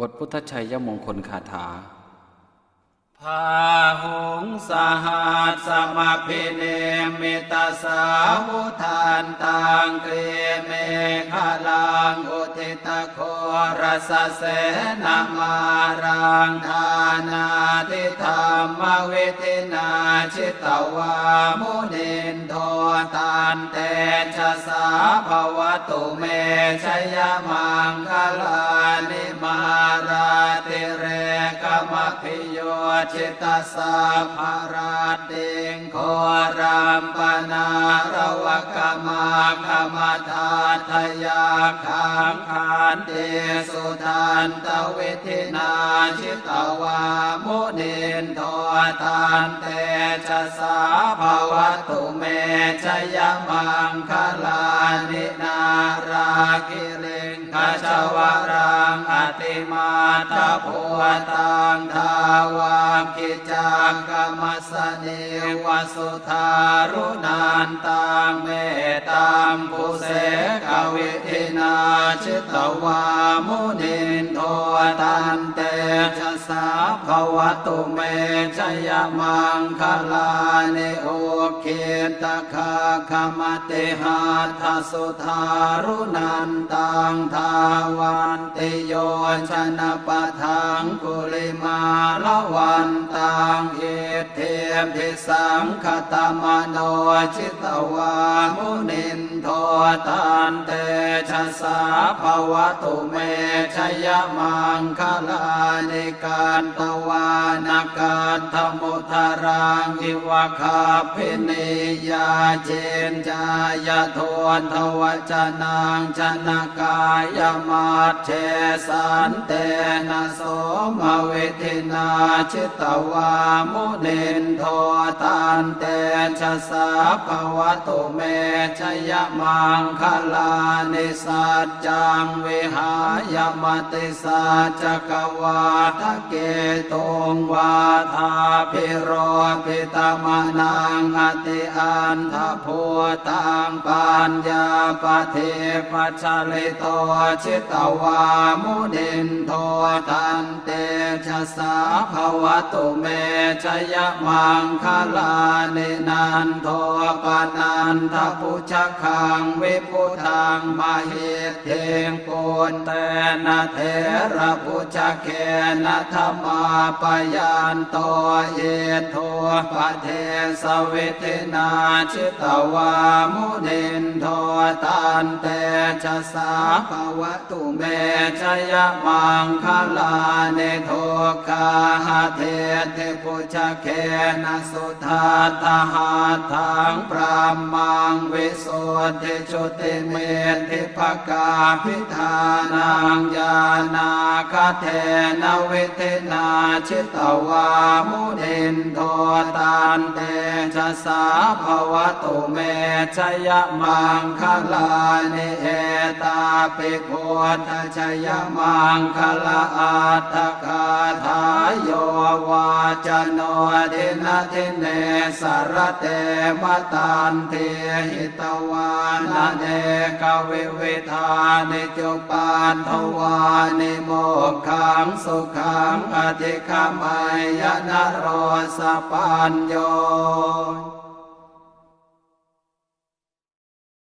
บทพุทธชัยยมงคลคาถา พาหุงสหัสสมพิเนมิตาสาวุทานตังเกเมฆาลังอุทิตโครสเสนามารังทานาทิธรรมเวิธินาชิตวามุนินโทตันเตชะสาภวตุเมชยมังคลานิมา มพิโยชิตาสาภาราติงโครามปนาระวกมากรรมทาทยาขังคานเตสุทันตเวิธินาชิตวามุนินโททันเตชะสาภวตุเมชยมังคลานินาราคิริง คชวรังอติมาตาภวตังทาวามกิจังกรรมสเนวสุธารุนันตังเมตัมปุเสกวิธินาชิตวามุนินโทตันเตชะสาภวตุเมชยมังคลา นิโอเคตคาคมเติหาทสุธารุนันตังทาวันติโยชนะปะทังกุลิมาละวันตังเอเทมทิสังคตมโนชิตวามุนินโทตันเตชะสาภวตุเมชยมังคลานิการตวานการธมุทารังอิวะคาพินิยาเจนจายโทนทวจนางชนะกายมาเชสันเตนะโสมเวทินาชิตวามุเน สาภวตุเมชยมังคลานิสัจจังวิหายมติสัจกวาทะเกตุงวาทาพิโรพิตมนังอติอันทพูตังปัญญาปเทปัจจลิโตชิตวามุนินโทตันเตชะสาภวตุเมชยมังคลานินันโทปนันทพุชคังวิพุทังมาเหตเทงปุนเตนะเทระพุชเคนะธรรมาปยันโตเยโทปเทสวิทินาชิตวามุนินโทตันเตชะสาภวตุเมชยมังคลาเนโทกาหเทเทพุชเคนะสุทาตหาทังพรามังวิสุทธิชุติเมธิภกาพิธานังญานาคเทนวิเทนาชิตวามุนินโทตันเตชะสาภวตุเมชยมังคลานิ ตาปิโคตชยมังคลาอัตถคาทายโยวาจโนทินาทิเนสารเตมตันเทหิตวานาเนกเวิวิธานิจุปานทวานิโมขังสุขังอธิคมัยยนโรสปัญโย